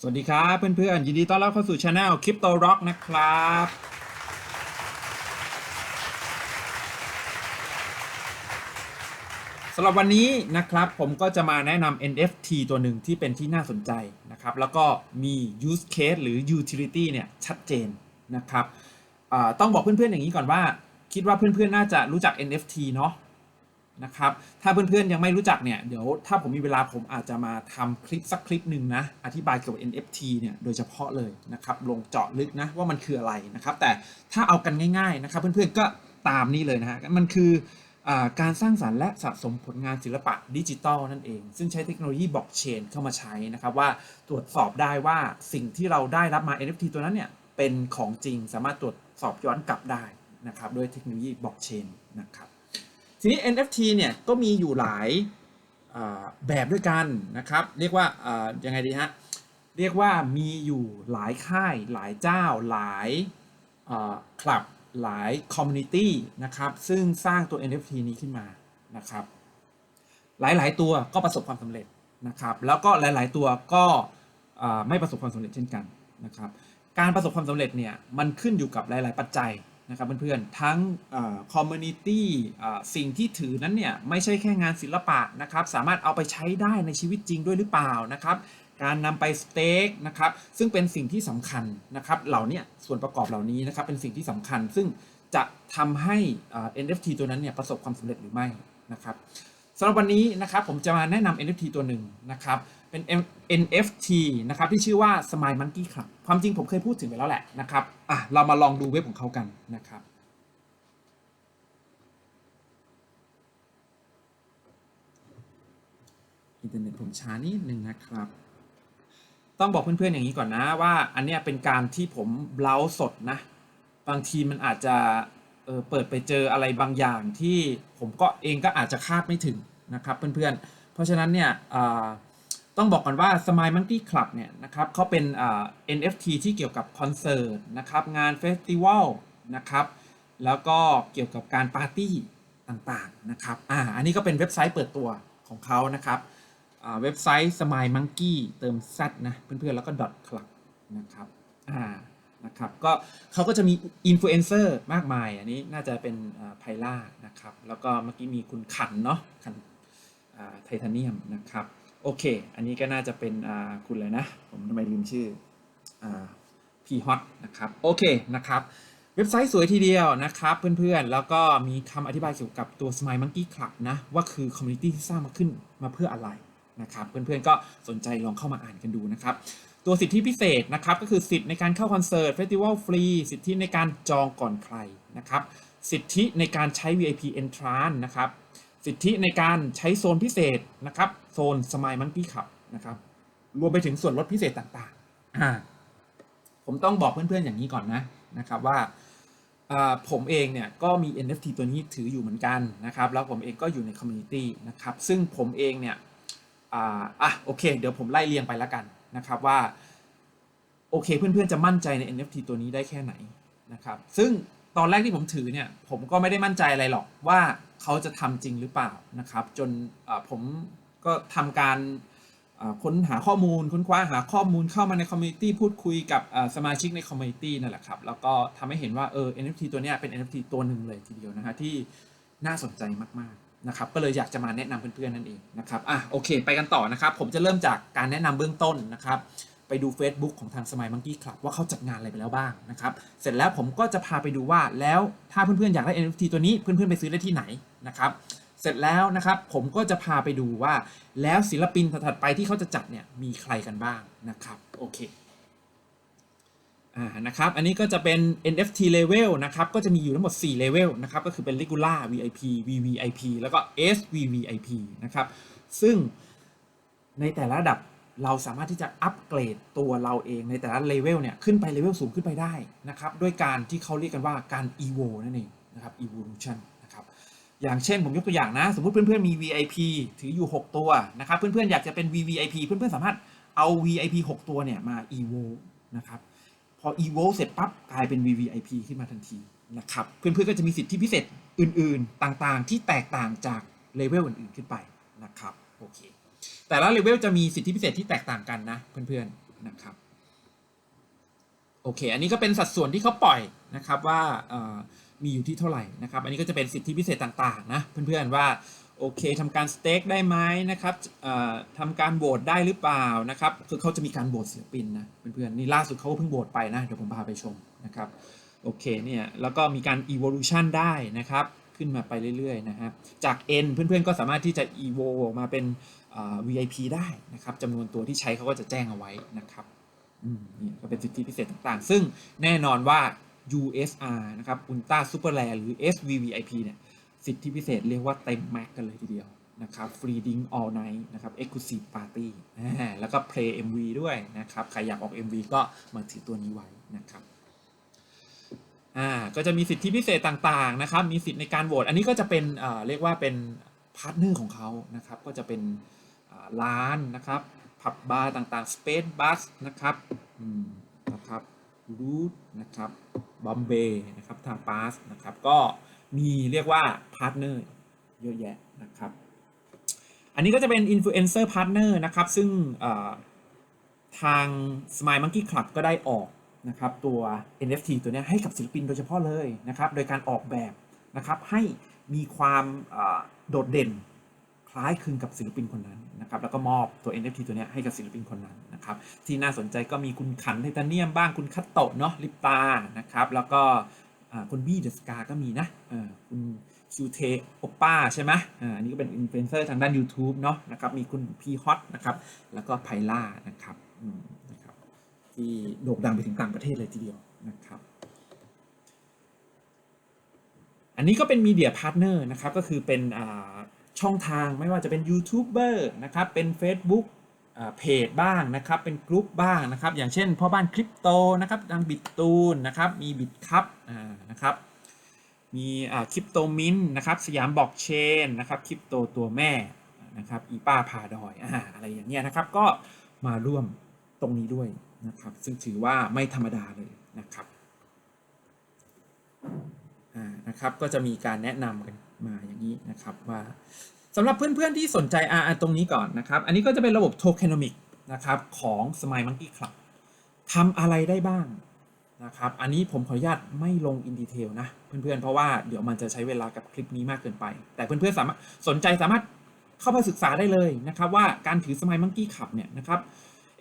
สวัสดีครับเพื่อนๆ ยินดีต้อนรับเข้าสู่ช anel Crypto Rock นะครับ สำหรับวันนี้นะครับผมก็จะมาแนะนำ NFT ตัวหนึ่งที่เป็นที่น่าสนใจนะครับ แล้วก็มี use case หรือ utility เนี่ยชัดเจนนะครับต้องบอกเพื่อนๆอย่างนี้ก่อนว่า คิดว่าเพื่อนๆน่าจะรู้จัก NFT เนาะ นะครับ ถ้าเพื่อนๆยังไม่รู้จักเนี่ยเดี๋ยวถ้าผมมีเวลาผมอาจจะมาทำคลิปสักคลิปหนึ่งนะ อธิบายเกี่ยวกับ NFT เนี่ยโดยเฉพาะเลยนะครับลงเจาะลึกนะว่ามันคืออะไรนะครับ แต่ถ้าเอากันง่ายๆนะครับ เพื่อนๆก็ตามนี้เลยนะฮะมันคืออการสร้างสารรค์และสะสมผลงานศิลปะดิจิตอลนั่นเอง ซึ่งใช้เทคโนโลยีบล็อกเชนเข้ามาใช้นะครับ ว่าตรวจสอบได้ว่าสิ่งที่เราได้รับมา NFT ตัวนั้นเนี่ยเป็นของจริงสามารถตรวจสอบย้อนกลับได้นะครับด้วยเทคโนโลยีบล็อกเชนนะครับ ทีนี้ NFT เนี่ยก็มีอยู่หลายแบบด้วยกันนะครับ เรียกว่ายังไงดีฮะ เรียกว่ามีอยู่หลายค่ายหลายเจ้าหลายคลับหลายคอมมูนิตี้นะครับ ซึ่งสร้างตัว NFT นี้ขึ้นมานะครับ หลายๆตัวก็ประสบความสำเร็จนะครับ แล้วก็หลายๆตัวก็ไม่ประสบความสำเร็จเช่นกันนะครับ การประสบความสำเร็จเนี่ยมันขึ้นอยู่กับหลาย ๆ ปัจจัย นะครับเพื่อนๆ ทั้งคอมมูนิตี้สิ่งที่ถือนั้นเนี่ย ไม่ใช่แค่งานศิลปะนะครับ สามารถเอาไปใช้ได้ในชีวิตจริงด้วยหรือเปล่านะครับการนำไปสเต็กนะครับซึ่งเป็นสิ่งที่สำคัญนะครับเหล่านี้ส่วนประกอบเหล่านี้นะครับเป็นสิ่งที่สำคัญ ซึ่งจะทำให้ NFT ตัวนั้นเนี่ยประสบความสำเร็จหรือไม่นะครับสำหรับวันนี้นะครับผมจะมาแนะนำ NFT ตัวหนึ่งนะครับ เป็น NFT นะครับที่ชื่อว่า Smile Monkey Club ความจริงผมเคยพูดถึงไปแล้วแหละนะครับอะเรามาลองดูเว็บของเขากันนะครับอินเทอร์เน็ตผมช้านิดนึงนะครับ ต้องบอกเพื่อนๆอย่างนี้ก่อนนะว่าอันเนี้ยเป็นการที่ผมเล้าสดนะ บางทีมันอาจจะเออเปิดไปเจออะไรบางอย่างที่ผมก็เองก็อาจจะคาดไม่ถึงนะครับเพื่อนๆ เพราะฉะนั้นเนี่ยอ่า ต้องบอกก่อนว่า Smile Monkey Club เนี่ยนะครับเขาเป็น NFT ที่เกี่ยวกับคอนเสิร์ตนะครับงานเฟสติวัลนะครับแล้วก็เกี่ยวกับการปาร์ตี้ต่างๆนะครับอ่าอันนี้ก็เป็นเว็บไซต์เปิดตัวของเขานะครับเว็บไซต์ Smile Monkey เติม Z นะเพื่อนๆ แล้วก็ .club นะครับอ่านะครับก็เขาก็จะมีอินฟลูเอนเซอร์มากมาย อันนี้น่าจะเป็นไพล่านะครับ แล้วก็เมื่อกี้มีคุณขันเนาะขันไทเทเนียมนะครับ โอเค อันนี้ก็น่าจะเป็นคุณเลยนะ ผมทำไมลืมชื่อพีฮอตนะครับ โอเคนะครับ เว็บไซต์สวยทีเดียวนะครับ เพื่อนๆ แล้วก็มีคำอธิบายเกี่ยวกับตัว Smile Monkey Club นะ ว่าคือคอมมูนิตี้ที่สร้างมาขึ้นมาเพื่ออะไรนะครับ เพื่อนๆ ก็สนใจลองเข้ามาอ่านกันดูนะครับ ตัวสิทธิพิเศษนะครับ ก็คือสิทธิในการเข้าคอนเสิร์ตเฟสติวัลฟรี สิทธิในการจองก่อนใครนะครับ สิทธิในการใช้ VIP entrance นะครับ สิทธิในการใช้โซนพิเศษนะครับ โซน Smile Monkey Club นะครับ รวมไปถึงส่วนลดพิเศษต่างๆอ่าผมต้องบอกเพื่อนๆอย่างนี้ก่อนนะนะครับว่าอ่าผมเองเนี่ยก็มี NFT ตัวนี้ถืออยู่เหมือนกันนะครับ แล้วผมเองก็อยู่ในคอมมูนิตี้นะครับ ซึ่งผมเองเนี่ยอ่าอะโอเค เดี๋ยวผมไล่เรียงไปแล้วกันนะครับว่า โอเคเพื่อนๆจะมั่นใจใน NFT ตัวนี้ได้แค่ไหนนะครับ ซึ่งตอนแรกที่ผมถือเนี่ย ผมก็ไม่ได้มั่นใจอะไรหรอกว่า เขาจะทำจริงหรือเปล่านะครับ จนผมก็ทำการค้นหาข้อมูลค้นคว้าหาข้อมูลเข้ามาในคอมมูนิตี้พูดคุยกับสมาชิกในคอมมูนิตี้นั่นแหละครับ แล้วก็ทำให้เห็นว่าเออ NFT ตัวนี้เป็น NFT ตัวหนึ่งเลยทีเดียวนะฮะที่น่าสนใจมากๆนะครับ ก็เลยอยากจะมาแนะนำเพื่อนๆนั่นเองนะครับอะโอเค ไปกันต่อนะครับ ผมจะเริ่มจากการแนะนำเบื้องต้นนะครับ ไปดู Facebook ของทาง Smile Monkey Club ว่าเขาจัดงานอะไรไปแล้วบ้างนะครับ เสร็จแล้วผมก็จะพาไปดูว่าแล้วถ้าเพื่อนๆอยากได้ NFT ตัวนี้เพื่อนๆไปซื้อได้ที่ไหนนะครับ เสร็จแล้วนะครับผมก็จะพาไปดูว่า แล้วศิลปินถัดไปที่เขาจะจัดเนี่ยมีใครกันบ้างนะครับโอเคอ่านะครับอันนี้ก็จะเป็น NFT level นะครับก็จะมีอยู่ทั้งหมด 4 level นะครับก็คือเป็น regular VIP VVIP แล้วก็ SVVIP นะครับซึ่งในแต่ละระดับ เราสามารถที่จะอัปเกรดตัวเราเองในแต่ละเลเวลเนี่ยขึ้นไปเลเวลสูงขึ้นไปได้นะครับด้วยการที่เขาเรียกกันว่าการ evo นั่นเองนะครับ evolution นะครับอย่างเช่นผมยกตัวอย่างนะ สมมติเพื่อนๆมี VIP ถืออยู่ 6 ตัวนะครับเพื่อนๆอยากจะเป็น VVIP เพื่อนๆสามารถเอา VIP 6 ตัวเนี่ยมา evo นะครับพอ evo เสร็จปั๊บกลายเป็น VVIP ขึ้นมาทันทีนะครับเพื่อนๆก็จะมีสิทธิพิเศษอื่นๆ ต่างๆ ที่แตกต่างจากเลเวลอื่นๆขึ้นไปนะครับโอเค แต่ละเลเวลจะมีสิทธิพิเศษที่แตกต่างกันนะเพื่อนๆนะครับโอเค อันนี้ก็เป็นสัดส่วนที่เขาปล่อยนะครับว่ามีอยู่ที่เท่าไหร่นะครับ อันนี้ก็จะเป็นสิทธิพิเศษต่างๆนะเพื่อนๆว่าโอเคทำการสเต็กได้ไหมนะครับทำการโหวตได้หรือเปล่านะครับคือเขาจะมีการโหวตศิลปินนะเพื่อนๆนี่ล่าสุดเขาก็เพิ่งโหวตไปนะเดี๋ยวผมพาไปชมนะครับโอเคเนี่ยแล้วก็มีการ evolution ได้นะครับ ขึ้นมาไปเรื่อยๆนะฮะจาก N เพื่อนๆก็สามารถที่จะ evo มาเป็น VIP ได้นะครับจำนวนตัวที่ใช้เขาก็จะแจ้งเอาไว้นะครับนี่ก็เป็นสิทธิพิเศษต่างๆ ซึ่งแน่นอนว่า USR นะครับ Ultra Super Rare หรือ SVVIP เนี่ยสิทธิพิเศษเรียกว่าเต็มแม็กกันเลยทีเดียวนะครับ Free Drink All Night นะครับ Exclusive Party อ่าแล้วก็ Play MV ด้วยนะครับ ใครอยากออก MV ก็มาถือตัวนี้ไว้นะครับอ่าก็จะมีสิทธิพิเศษต่างๆนะครับ มีสิทธิ์ในการโหวตอันนี้ก็จะเป็นเอ่อเรียกว่าเป็นพาร์ทเนอร์ของเขานะครับ ก็จะเป็น ร้านนะครับ ผับบาร์ต่างๆ Space Bus นะครับนะครับรูทนะครับบอมเบย์นะครับทางปาสนะครับ ก็มีเรียกว่าพาร์ทเนอร์เยอะแยะนะครับ อันนี้ก็จะเป็นอินฟลูเอนเซอร์พาร์ทเนอร์นะครับ ซึ่งทาง Smile Monkey Club ก็ได้ออกนะครับตัว NFT ตัวนี้ให้กับศิลปินโดยเฉพาะเลยนะครับ โดยการออกแบบนะครับให้มีความโดดเด่นคล้ายคลึงกับศิลปินคนนั้น นะครับแล้วก็มอบตัว NFT ตัวนี้ให้กับศิลปินคนนั้นนะครับที่น่าสนใจก็มีคุณขันไทเทเนียมบ้างคุณคัตโตะเนาะลิปตานะครับแล้วก็คุณบี้เดสกาก็มีนะคุณคิวเทโอป้าใช่ไหมอันนี้ก็เป็นอินฟลูเอนเซอร์ทางด้าน YouTube เนาะนะครับมีคุณพีฮอตนะครับแล้วก็ไพล่านะครับนะครับที่โด่งดังไปถึงต่างประเทศเลยทีเดียวนะครับอันนี้ก็เป็นมีเดียพาร์ทเนอร์นะครับก็คือเป็นอ่า ช่องทางไม่ว่าจะเป็นยูทูบเบอร์นะครับเป็น Facebook เพจบ้างนะครับเป็นกลุ่มบ้างนะครับอย่างเช่นพ่อบ้านคริปโตนะครับดังบิตตูนนะครับมีบิตคัพนะครับมีคริปโตมินนะครับสยามบ็อกเชนนะครับคริปโตตัวแม่นะครับอีป้าพาดอยออะไรอย่างเงี้ยนะครับก็มาร่วมตรงนี้ด้วยนะครับซึ่งถือว่าไม่ธรรมดาเลยนะครับนะครับก็จะมีการแนะนำกัน มาอย่างนี้นะครับว่าสำหรับเพื่อนๆที่สนใจอ่าตรงนี้ก่อนนะครับ อันนี้ก็จะเป็นระบบโทเคนอมิกนะครับของ Smile Monkey Club ทำอะไรได้บ้างนะครับ อันนี้ผมขออนุญาตไม่ลงอินดีเทลนะเพื่อนๆ เพราะว่าเดี๋ยวมันจะใช้เวลากับคลิปนี้มากเกินไป แต่เพื่อนๆ สามารถสนใจสามารถเข้าไปศึกษาได้เลยนะครับว่าการถือ Smile Monkey Club เนี่ยนะครับ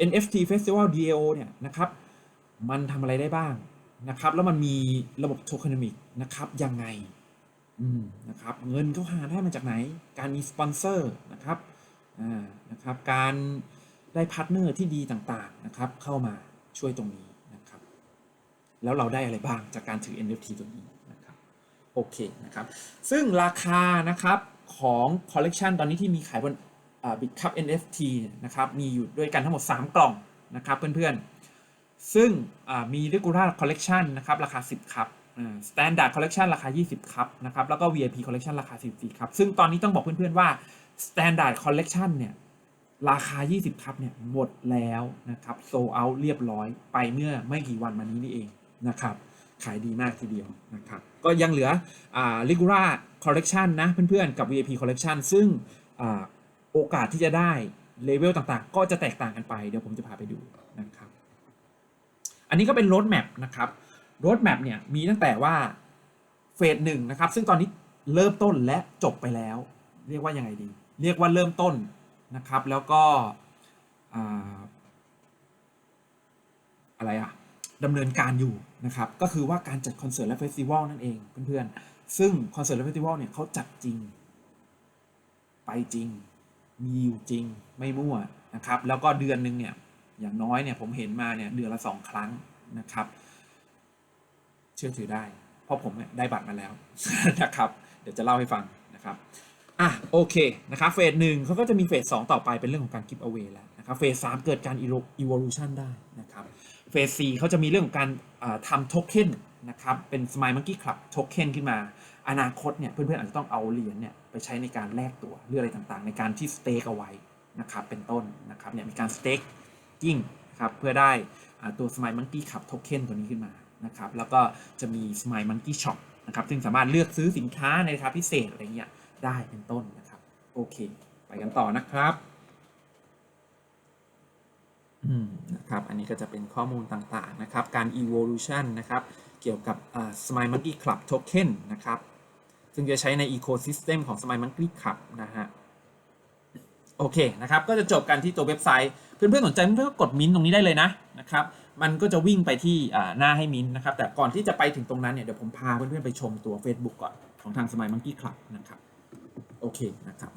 NFT Festival DAO เนี่ยนะครับมันทำอะไรได้บ้างนะครับแล้วมันมีระบบโทเคนอมิกนะครับยังไง นะครับเงินเขาหาได้มาจากไหน การมีสปอนเซอร์นะครับนะครับการได้พาร์ทเนอร์ที่ดีต่างๆนะครับเข้ามาช่วยตรงนี้นะครับแล้วเราได้อะไรบ้างจากการถือ NFT ตัวนี้นะครับโอเคนะครับซึ่งราคานะครับของคอลเลกชันตอนนี้ที่มีขายบนบิตคัพ NFT นะครับมีอยู่ด้วยกันทั้งหมด 3 กล่องนะครับเพื่อนๆ ซึ่งมี regular collection นะครับราคา 10 ครับ อ่า standard collection ราคา 20 ครับนะครับ แล้วก็ VIP collection ราคา 14 ครับ ซึ่งตอนนี้ต้องบอกเพื่อนๆว่า standard collection เนี่ย ราคา 20 ครับเนี่ย หมดแล้วนะครับโซเอาเรียบร้อยไปเมื่อไม่กี่วันมานี้นี่เองนะครับ ขายดีมากทีเดียวนะครับ ก็ยังเหลืออ่า regular collection นะเพื่อนๆ กับ VIP collection ซึ่งอ่าโอกาสที่จะได้เลเวลต่างๆ ก็จะแตกต่างกันไป เดี๋ยวผมจะพาไปดูนะครับ อันนี้ก็เป็น road map นะครับ road map เนี่ยมีตั้งแต่ว่าเฟสหนึ่งนะครับ ซึ่งตอนนี้เริ่มต้นและจบไปแล้ว เรียกว่ายังไงดี เรียกว่าเริ่มต้นนะครับ แล้วก็อ่าอะไรอะดำเนินการอยู่นะครับ ก็คือว่าการจัดคอนเสิร์ตและเฟสติวัลนั่นเองเพื่อนๆ ซึ่งคอนเสิร์ตและเฟสติวัลเนี่ยเขาจัดจริง ไปจริง มีอยู่จริง ไม่มั่วนะครับ แล้วก็เดือนหนึ่งเนี่ย อย่างน้อยเนี่ยผมเห็นมาเนี่ยเดือนละสองครั้งนะครับ เชื่อถือได้ เพราะผมเนี่ยได้บัตรมาแล้วนะครับ เดี๋ยวจะเล่าให้ฟังนะครับอะโอเคนะครับเฟสหนึ่งเขาก็จะมีเฟสสองต่อไปเป็นเรื่องของการ give away แล้วนะครับเฟสสามเกิดการ evolution ได้นะครับเฟสสี่เขาจะมีเรื่องของการทำโทเค็นนะครับเป็น Smile Monkey Club โทเค็นขึ้นมา อนาคตเนี่ยเพื่อนๆอาจจะต้องเอาเหรียญเนี่ยไปใช้ในการแลกตัวหรืออะไรต่างๆ ในการที่สเต็กเอาไว้นะครับเป็นต้นนะครับเนี่ยมีการสเต็กกิ้งนะครับเพื่อได้ตัว Smile Monkey Club โทเค็นตัวนี้ขึ้นมา นะครับแล้วก็จะมี Smile Monkey Shop นะครับซึ่งสามารถเลือกซื้อสินค้าในราคาพิเศษอะไรเงี้ยได้เป็นต้นนะครับโอเค ไปกันต่อนะครับอืมนะครับอันนี้ก็จะเป็นข้อมูลต่างๆนะครับการ evolution นะครับเกี่ยวกับอ่า Smile Monkey Club Token นะครับซึ่งจะใช้ใน ecosystem ของ Smile Monkey Club นะฮะโอเคนะครับก็จะจบกันที่ตัวเว็บไซต์ เพื่อนๆสนใจเพื่อนๆก็กดมิ้นตรงนี้ได้เลยนะนะครับ มันก็จะวิ่งไปที่หน้าให้มิ้นนะครับ แต่ก่อนที่จะไปถึงตรงนั้นเนี่ยเดี๋ยวผมพาเพื่อนๆไปชมตัว Facebook ก่อนของทาง Smile Monkey Club นะครับโอเคนะครับ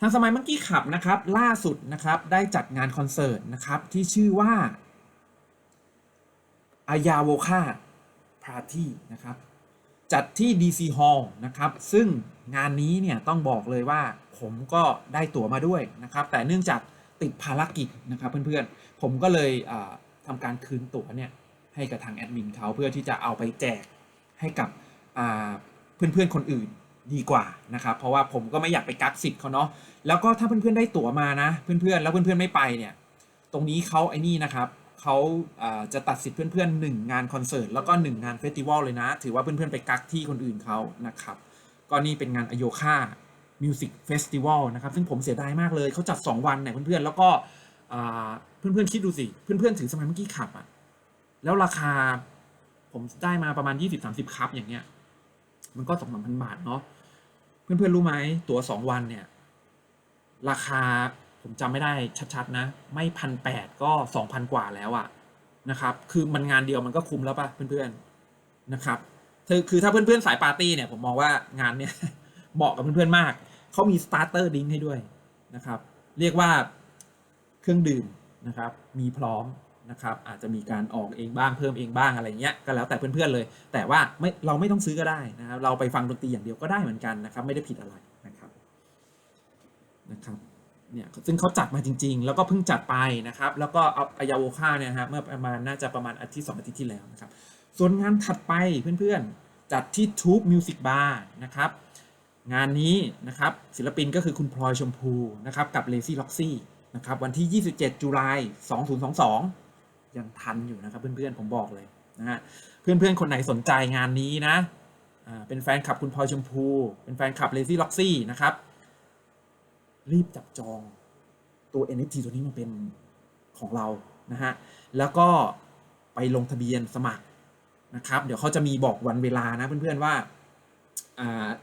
ทางสมัยมังกี้ขับนะครับล่าสุดนะครับได้จัดงานคอนเสิร์ตนะครับที่ชื่อว่าอายาโวคาพาร์ตี้นะครับจัดที่ DC Hall นะครับซึ่งงานนี้เนี่ยต้องบอกเลยว่าผมก็ได้ตั๋วมาด้วยนะครับแต่เนื่องจากติดภารกิจนะครับเพื่อนๆ ผมก็เลย อ่าทำการคืนตั๋วเนี่ยให้กับทางแอดมินเขาเพื่อที่จะเอาไปแจกให้กับเพื่อนๆคนอื่นดีกว่านะครับ เพราะว่าผมก็ไม่อยากไปกักสิทธิ์เขาเนาะแล้วก็ถ้าเพื่อนๆได้ตั๋วมานะเพื่อนๆแล้วเพื่อนๆไม่ไปเนี่ยตรงนี้เขาไอ้นี่นะครับเขาจะตัดสิทธิ์เพื่อนๆหนึ่งงานคอนเสิร์ตแล้วก็หนึ่งงานเฟสติวัลเลยนะ ถือว่าเพื่อนๆไปกักที่คนอื่นเขานะครับก็นี่เป็นงานอโยคามิวสิกเฟสติวัลนะครับซึ่งผมเสียดายมากเลยเขาจัด 2 วันเนี่ยเพื่อนๆแล้วก็ พื่อนๆคิดดูสิ เพื่อนๆถือสมัยเมื่อกี้ขับอะแล้วราคาผมได้มาประมาณ20-30คัพอย่างเงี้ย มันก็สองสามพันบาทเนาะ เพื่อนๆรู้ไหมตั๋วสองวันเนี่ย ราคาผมจำไม่ได้ชัดๆนะ ไม่พันแปดก็สองพันกว่าแล้วอะนะครับ คือมันงานเดียวมันก็คุ้มแล้วป่ะเพื่อนๆนะครับคือคือถ้าเพื่อนๆสายปาร์ตี้เนี่ยผมมองว่างานเนี่ยเหมาะกับเพื่อนๆมาก เขามีสตาร์เตอร์ดิ้งให้ด้วยนะครับ เรียกว่าเครื่องดื่ม นะครับ มีพร้อมนะครับ อาจจะมีการออกเองบ้างเพิ่มเองบ้างอะไรเงี้ยก็แล้วแต่เพื่อนๆเลย แต่ว่าไม่เราไม่ต้องซื้อก็ได้นะครับ เราไปฟังดนตรีอย่างเดียวก็ได้เหมือนกันนะครับ ไม่ได้ผิดอะไรนะครับนะครับเนี่ยซึ่งเขาจัดมาจริง ๆ แล้วก็เพิ่งจัดไปนะครับ แล้วก็เอาอายาโวคาเนี่ยนะฮะเมื่อประมาณน่าจะประมาณอาทิตย์สองอาทิตย์ที่แล้วนะครับ ส่วนงานถัดไปเพื่อนๆ จัดที่ Tube Music Bar นะครับ งานนี้นะครับศิลปินก็คือคุณพลอยชมพูนะครับกับ Lazy Roxy นะครับวันที่ 27 จุลาย 2022 ยังทันอยู่นะครับเพื่อนๆผมบอกเลยนะฮะเพื่อนๆคนไหนสนใจงานนี้นะเป็นแฟนคลับคุณพลอยชมพู เป็นแฟนคลับ Lazy Roxy นะครับ รีบจับจองตัว NFT ตัวนี้มาเป็นของเรานะฮะแล้วก็ไปลงทะเบียนสมัครนะครับ เดี๋ยวเขาจะมีบอกวันเวลานะเพื่อนๆว่า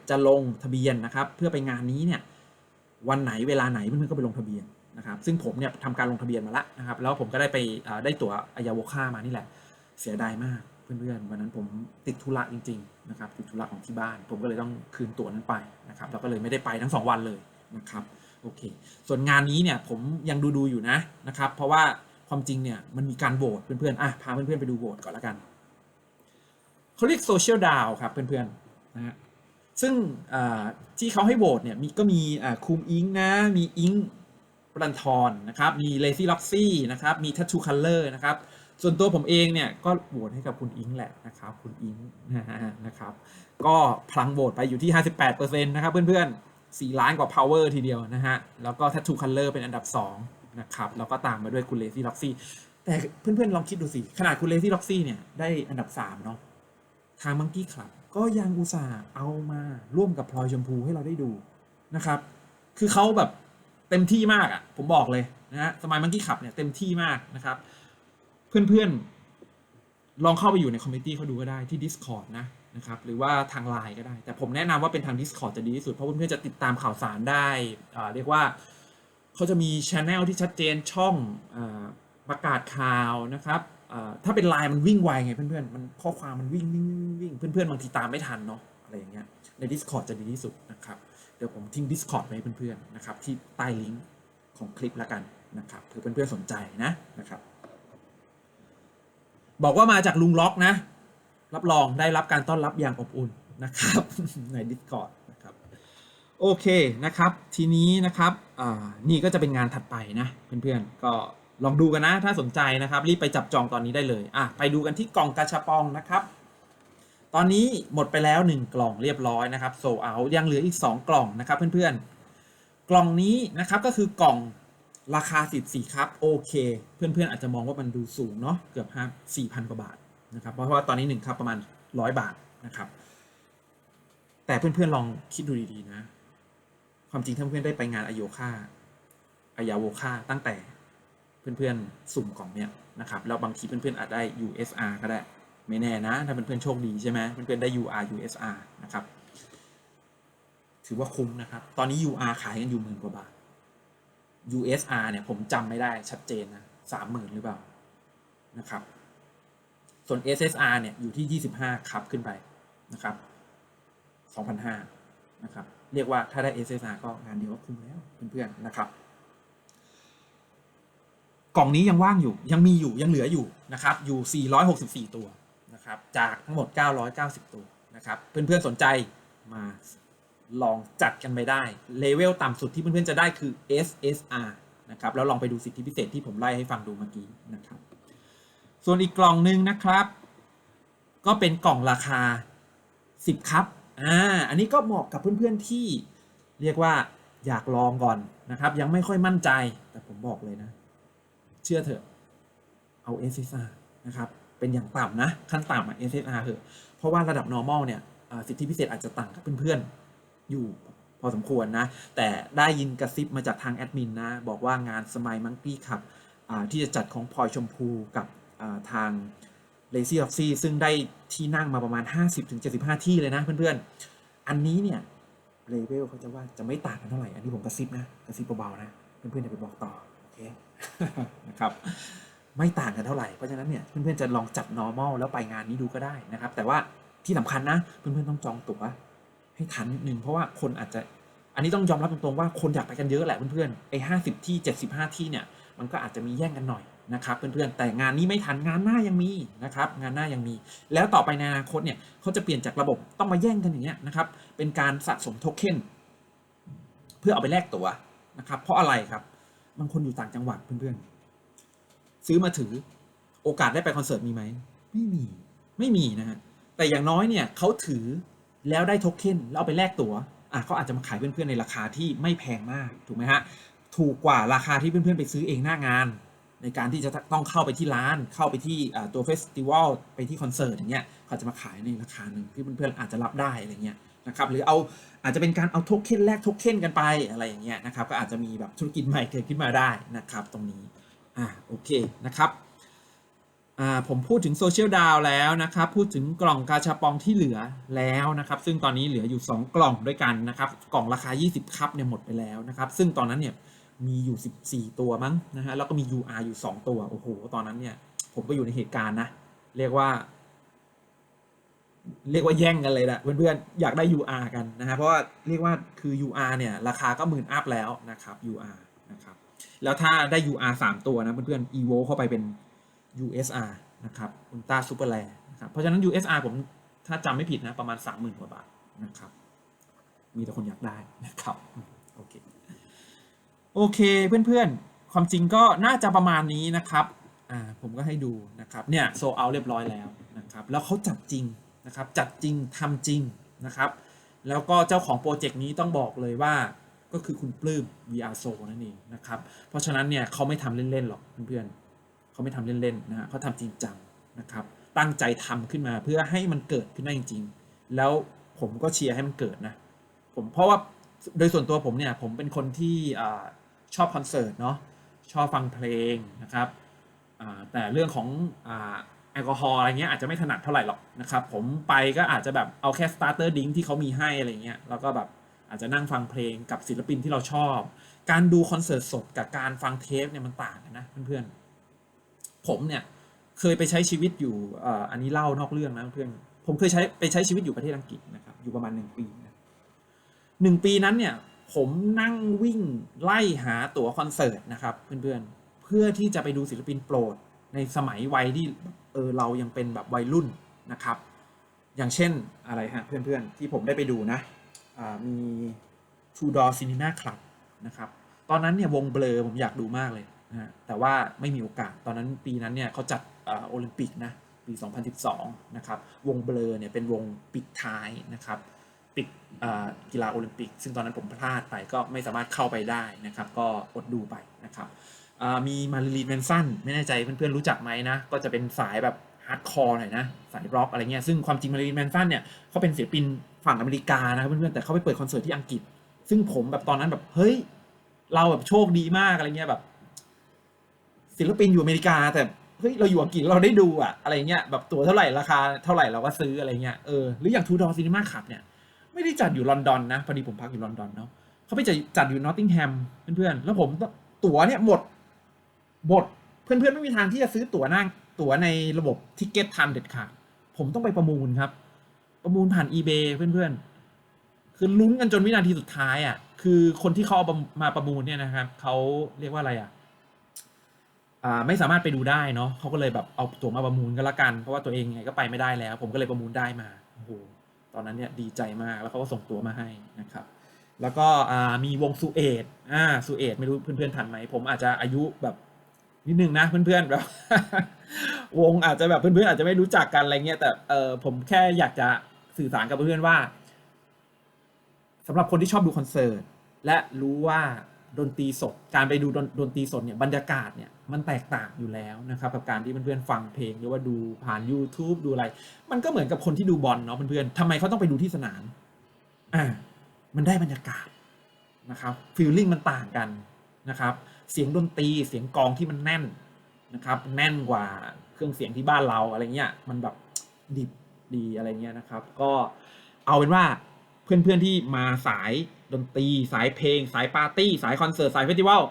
จะลงทะเบียนนะครับ เพื่อไปงานนี้เนี่ยวันไหนเวลาไหนเพื่อนๆก็ไปลงทะเบียน นะครับซึ่งผมเนี่ยทำการลงทะเบียนมาล้วนะครับแล้วผมก็ได้ไปได้ตั๋วอายาโวคามานี่แหละ เสียดายมากเพื่อนๆวันนั้นผมติดธุระจริงๆนะครับติดธุระของที่บ้าน ผมก็เลยต้องคืนตั๋วนั้นไปนะครับแล้วก็เลยไม่ได้ไปทั้งสองวันเลยนะครับโอเคส่วนงานนี้เนี่ยผมยังดูดูอยู่นะนะครับเพราะว่าความจริงเนี่ยมันมีการโหวตเพื่อนๆอะพาเพื่อนๆไปดูโหวตก่อนละกันเขาเรียกโซเชียลดาวครับเพื่อนๆนะฮะซึ่งที่เขาให้โหวตเนี่ยมีก็มีคุมอิงนะมีอิง รันทอนนะครับ มีเลซี่ล็อกซี่นะครับ มีทัตทูคัลเลอร์นะครับ ส่วนตัวผมเองเนี่ยก็โหวตให้กับคุณอิงแหละนะครับ คุณอิงนะครับ ก็พลังโหวตไปอยู่ที่ 58%นะครับเพื่อนๆ 4 ล้านกว่า power ทีเดียวนะฮะ แล้วก็ทัตทูคัลเลอร์เป็นอันดับ 2 นะครับ แล้วก็ตามมาด้วยคุณเลซี่ล็อกซี่แต่เพื่อนๆลองคิดดูสิ ขนาดคุณเลซี่ล็อกซี่เนี่ยได้อันดับ 3 เนาะทางมังกี้คลับก็ยังอุตส่าห์เอามาร่วมกับพลอยชมพูให้เราได้ดูนะครับ คือเขาแบบ เต็มที่มากอะ่ะผมบอกเลยนะฮะสมัยมังกี้คลับเนี่ยเต็มที่มากนะครับ เพื่อนๆ ลองเข้าไปอยู่ในคอมมิตี้เขาดูก็ได้ที่ Discord นะนะครับหรือว่าทางไลน์ก็ได้ แต่ผมแนะนำว่าเป็นทาง Discord จะดีที่สุด เพราะเพื่อนๆจะติดตามข่าวสารได้อ่าเรียกว่าเขาจะมีช anel ที่ชัดเจนช่องอประกาศข่าวนะครับอ่าถ้าเป็นไลน์มันวิ่งไวไงเพื่อนๆมันข้อความมันวิ่งวิ่งวิ่งเพื่อนๆบางทีตามไม่ทันเนาะอะไรอย่างเงี้ยใน Discord จะดีที่สุดนะครับ ดี๋ยวผมทิ้ง Discord ไว้เพื่อนๆนะครับที่ใต้ลิงก์ของคลิปแล้วกันนะครับเผื่อเพื่อนๆสนใจนะนะครับ บอกว่ามาจากลุงล็อกนะ รับรองได้รับการต้อนรับอย่างอบอุ่นนะครับ ใน Discord นะครับโอเคนะครับ ทีนี้นะครับนี่ก็จะเป็นงานถัดไปนะเพื่อนๆก็ลองดูกันนะถ้าสนใจนะครับ รีบไปจับจองตอนนี้ได้เลยอะไปดูกันที่กล่องกาชาปองนะครับ ตอนนี้หมดไปแล้ว 1 กล่องเรียบร้อยนะครับโซเอายังเหลืออีก 2 กล่องนะครับเพื่อนๆ กล่องนี้นะครับก็คือกล่องราคา 14 ครับโอเค เพื่อนๆ อาจจะมองว่ามันดูสูงเนาะเกือบห้าสี่พันกว่าบาทนะครับเพราะว่าตอนนี้ 1 ครับประมาณ 100 บาทนะครับ แต่เพื่อนๆ ลองคิดดูดีๆนะ ความจริงถ้าเพื่อนๆ ได้ไปงานอโยคาอายาโวคาตั้งแต่เพื่อนๆ สุ่มกล่องเนี่ยนะครับแล้วบางทีเพื่อนๆ อาจได้ USR ก็ได้ ไม่แน่นะ ถ้าเพื่อนๆโชคดีใช่ไหมเพื่อนๆได้ UR USR นะครับ ถือว่าคุ้มนะครับ ตอนนี้ UR ขายกันอยู่หมื่นกว่าบาท USR เนี่ยผมจำไม่ได้ชัดเจนนะสามหมื่นหรือเปล่านะครับ ส่วน SSR เนี่ยอยู่ที่ 25ครับขึ้นไปนะครับ2,500นะครับ เรียกว่าถ้าได้ SSR ก็งานเดียวก็คุ้มแล้วเพื่อนๆนะครับกล่องนี้ยังว่างอยู่ยังมีอยู่ยังเหลืออยู่นะครับ อยู่ 464 ตัว นะครับจากทั้งหมด 990 ตัวนะครับเพื่อนๆสนใจมาลองจัดกันไปได้เลเวลต่ำสุดที่เพื่อนๆจะได้คือ SSR นะครับแล้วลองไปดูสิทธิพิเศษที่ผมไล่ให้ฟังดูเมื่อกี้นะครับ ส่วนอีกกล่องหนึ่งนะครับ ก็เป็นกล่องราคา 10 ครับอ่าอันนี้ก็เหมาะกับเพื่อนๆที่เรียกว่าอยากลองก่อนนะครับ ยังไม่ค่อยมั่นใจแต่ผมบอกเลยนะ เชื่อเถอะเอา SSR นะครับ เป็นอย่างต่ำนะ ขั้นต่ำอะ SSR เถอะเพราะว่าระดับ normal เนี่ยสิทธิพิเศษอาจจะต่างกับเพื่อนๆ อยู่พอสมควรนะ แต่ได้ยินกระซิบมาจากทางแอดมินนะ บอกว่างานสมัยมังกี้ครับที่จะจัดของพลอยชมพูกับอ่าทาง Lazy o x y ซึ่งได้ที่นั่งมาประมาณ 50-75 ที่เลยนะเพื่อนๆ อันนี้เนี่ยเลเวลเขาจะว่าจะไม่ต่างกันเท่าไหร่ อันนี้ผมกระซิบนะ กระซิบเบาๆนะ เพื่อนๆอย่าไปบอกต่อ โอเค นะครับ ไม่ต่างกันเท่าไหร่ เพราะฉะนั้นเนี่ยเพื่อนๆจะลองจัด normal แล้วไปงานนี้ดูก็ได้นะครับ แต่ว่าที่สำคัญนะเพื่อนๆต้องจองตั๋วให้ทันนิดนึงเพราะว่าคนอาจจะอันนี้ต้องยอมรับตรงๆว่าคนอยากไปกันเยอะแหละเพื่อนๆไอ้ห้าสิบที่เจ็ดสิบห้าที่เนี่ยมันก็อาจจะมีแย่งกันหน่อยนะครับเพื่อนๆแต่งานนี้ไม่ทันงานหน้ายังมีนะครับงานหน้ายังมี แล้วต่อไปในอนาคตเนี่ยเขาจะเปลี่ยนจากระบบต้องมาแย่งกันอย่างเงี้ยนะครับเป็นการสะสมโทเค็นเพื่อเอาไปแลกตั๋วนะครับเพราะอะไรครับบางคนอยู่ต่างจังหวัดเพื่อนๆ ซื้อมาถือ โอกาสได้ไปคอนเสิร์ตมีไหม ไม่มี ไม่มีนะฮะ แต่อย่างน้อยเนี่ยเขาถือแล้วได้โทเค็นแล้วเอาไปแลกตั๋วอะเขาอาจจะมาขายเพื่อนๆในราคาที่ไม่แพงมากถูกไหมฮะ ถูกกว่าราคาที่เพื่อนๆไปซื้อเองหน้างาน ในการที่จะต้องเข้าไปที่ร้าน เข้าไปที่ตัวเฟสติวัลไปที่คอนเสิร์ตอย่างเงี้ยเขาจะมาขายในราคาหนึ่งที่เพื่อนๆอาจจะรับได้อะไรเงี้ยนะครับหรือเอาอาจจะเป็นการเอาโทเค็นแลกโทเค็นกันไปอะไรอย่างเงี้ยนะครับก็อาจจะมีแบบธุรกิจใหม่เกิดขึ้นมาได้นะครับตรงนี้ อ่าโอเคนะครับอ่าผมพูดถึงโซเชียลดาวแล้วนะครับ พูดถึงกล่องกาชาปองที่เหลือแล้วนะครับ ซึ่งตอนนี้เหลืออยู่ 2 กล่องด้วยกันนะครับ กล่องราคา 20คัพเนี่ยหมดไปแล้วนะครับ ซึ่งตอนนั้นเนี่ยมีอยู่ 14 ตัวมั้งนะฮะแล้วก็มี UR อยู่ 2 ตัวโอ้โหตอนนั้นเนี่ยผมก็อยู่ในเหตุการณ์นะ เรียกว่า เรียกว่าแย่งกันเลยแหละเพื่อนๆอยากได้ UR กันนะฮะเพราะว่าเรียกว่าคือ UR เนี่ยราคาก็หมื่นอัพแล้วนะครับ UR นะครับ แล้วถ้าได้ UR 3 ตัวนะเพื่อนๆ EVO เข้าไปเป็น USR นะครับ Ultra Super Rare นะครับ เพราะฉะนั้น USR ผมถ้าจำไม่ผิดนะประมาณ 30,000 กว่าบาทนะครับ มีแต่คนอยากได้นะครับ โอเค โอเคเพื่อนๆ ความจริงก็น่าจะประมาณนี้นะครับอ่าผมก็ให้ดูนะครับเนี่ยโซเอาเรียบร้อยแล้วนะครับ แล้วเขาจัดจริงนะครับ จัดจริงทำจริงนะครับ แล้วก็เจ้าของโปรเจกต์นี้ต้องบอกเลยว่า ก็คือคุณปลื้ม VR s o นั่นเองนะครับ เพราะฉะนั้นเนี่ยเขาไม่ทำเล่นๆหรอกเพื่อนๆเขาไม่ทำเล่นๆนะฮะเขาทำจริงจังนะครับ ตั้งใจทำขึ้นมาเพื่อให้มันเกิดขึ้นได้จริงๆ แล้วผมก็เชียร์ให้มันเกิดนะผมเพราะว่าโดยส่วนตัวผมเนี่ยผมเป็นคนที่อชอบคอนเสิร์ตเนาะชอบฟังเพลงนะครับแต่เรื่องของอแอลกอฮอล์อะไรเงี้ยอาจจะไม่ถนัดเท่าไหร่หรอกนะครับผมไปก็อาจจะแบบเอาแค่สตาร์เตอร์ดิงที่เขามีให้อะไรเงี้ยแล้วก็แบบ อาจจะนั่งฟังเพลงกับศิลปินที่เราชอบ การดูคอนเสิร์ตสดกับการฟังเทปเนี่ยมันต่างกันนะเพื่อนๆ ผมเนี่ยเคยไปใช้ชีวิตอยู่อันนี้เล่านอกเรื่องนะเพื่อน ผมเคยใช้ไปใช้ชีวิตอยู่ประเทศอังกฤษนะครับอยู่ประมาณหนึ่งปีนะหนึ่งปีนั้นเนี่ยผมนั่งวิ่งไล่หาตั๋วคอนเสิร์ตนะครับเพื่อนๆ เพื่อที่จะไปดูศิลปินโปรดในสมัยวัยที่เออเรายังเป็นแบบวัยรุ่นนะครับ อย่างเช่นอะไรฮะเพื่อนๆ ที่ผมได้ไปดูนะ มี Two Door Cinema Club นะครับ ตอนนั้นเนี่ยวงเบลอผมอยากดูมากเลยนะแต่ว่าไม่มีโอกาส ตอนนั้นปีนั้นเนี่ยเขาจัดโอลิมปิกนะ ปี 2012 นะครับ วงเบลอเนี่ยเป็นวงปิดท้ายนะครับ ปิดกีฬาโอลิมปิก ซึ่งตอนนั้นผมพลาดไปก็ไม่สามารถเข้าไปได้นะครับ ก็อดดูไปนะครับ มีมาริลีนแมนสันไม่แน่ใจเพื่อนๆรู้จักไหมนะ ก็จะเป็นสายแบบฮาร์ดคอร์หน่อยนะ สายร็อกอะไรเงี้ย ซึ่งความจริงมาริลีนแมนสันเนี่ยเขาเป็นศิลปิน ฝั่งอเมริกานะครับเพื่อนๆแต่เขาไปเปิดคอนเสิร์ตที่อังกฤษ ซึ่งผมแบบตอนนั้นแบบเฮ้ย เราแบบโชคดีมากอะไรเงี้ยแบบ ศิลปินอยู่อเมริกา แต่เฮ้ยเราอยู่อังกฤษเราได้ดูอะอะไรเงี้ยแบบตั๋วเท่าไหร่ราคาเท่าไหร่เราก็ซื้ออะไรเงี้ยเออหรืออย่างทูดอร์ซีนีมาขับเนี่ยไม่ได้จัดอยู่ลอนดอนนะพอดีผมพักอยู่ลอนดอนเนาะเขาไปจัดจัดอยู่นอตติงแฮมเพื่อนๆแล้วผมตั๋วเนี่ยหมดหมดเพื่อนๆไม่มีทางที่จะซื้อตั๋วนั่งตั๋วในระบบทิกเก็ตทันเด็ดขาดผมต้องไปประมูลครับ ประมูลผ่าน eBay เพื่อนๆ คือลุ้นกันจนวินาทีสุดท้ายอะ คือคนที่เขาเอามาประมูลเนี่ยนะครับเขาเรียกว่าอะไรอะอ่าไม่สามารถไปดูได้เนาะเขาก็เลยแบบเอาตัวมาประมูลกันละกัน เพราะว่าตัวเองไงก็ไปไม่ได้แล้ว ผมก็เลยประมูลได้มาโอ้โหตอนนั้นเนี่ยดีใจมากแล้วเขาก็ส่งตัวมาให้นะครับ แล้วก็อ่ามีวงซูเอตอ่าซูเอตไม่รู้เพื่อนๆทันไหมผมอาจจะอายุแบบนิดนึงนะเพื่อนๆแบบวงอาจจะแบบเพื่อนๆอาจจะไม่รู้จักกันอะไรเงี้ยแต่เออผมแค่อยากจะ สื่อสารกับเพื่อนว่าสำหรับคนที่ชอบดูคอนเสิร์ตและรู้ว่าดนตรีสดการไปดูดนดนตรีสดเนี่ยบรรยากาศเนี่ยมันแตกต่างอยู่แล้วนะครับ กับการที่เพื่อนๆฟังเพลงหรือว่าดูผ่าน YouTube ดูอะไร มันก็เหมือนกับคนที่ดูบอลเนาะเพื่อนๆทำไมเขาต้องไปดูที่สนามอ่ามันได้บรรยากาศนะครับฟีลลิ่งมันต่างกันนะครับ เสียงดนตรีเสียงกองที่มันแน่นนะครับ แน่นกว่าเครื่องเสียงที่บ้านเราอะไรเงี้ยมันแบบดิบ ดีอะไรเงี้ยนะครับ ก็เอาเป็นว่าเพื่อนๆที่มาสายดนตรี สายเพลง สายปาร์ตี้ สายคอนเสิร์ต สายเฟสติวัล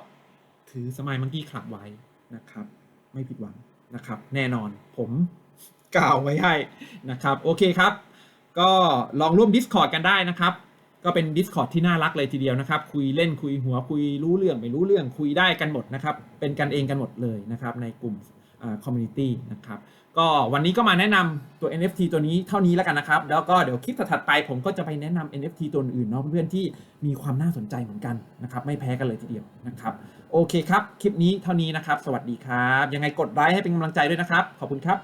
ถือสมัยมังกี้คลับไว้นะครับ ไม่ผิดหวังนะครับ แน่นอนผมกล่าวไว้ให้นะครับ โอเคครับ ก็ลองร่วม Discord กันได้นะครับ ก็เป็น Discord ที่น่ารักเลยทีเดียวนะครับ คุยเล่นคุยหัวคุยรู้เรื่องไม่รู้เรื่องคุยได้กันหมดนะครับ เป็นกันเองกันหมดเลยนะครับ ในกลุ่ม คอมมูนิตี้นะครับก็วันนี้ก็มาแนะนำตัว NFT ตัวนี้เท่านี้แล้วกันนะครับ แล้วก็เดี๋ยวคลิปถัดไปผมก็จะไปแนะนำ NFT ตัวอื่นเนาะเพื่อนๆที่มีความน่าสนใจเหมือนกันนะครับไม่แพ้กันเลยทีเดียวนะครับโอเคครับ คลิปนี้เท่านี้นะครับ สวัสดีครับ ยังไงกดไลค์ให้เป็นกำลังใจด้วยนะครับ ขอบคุณครับ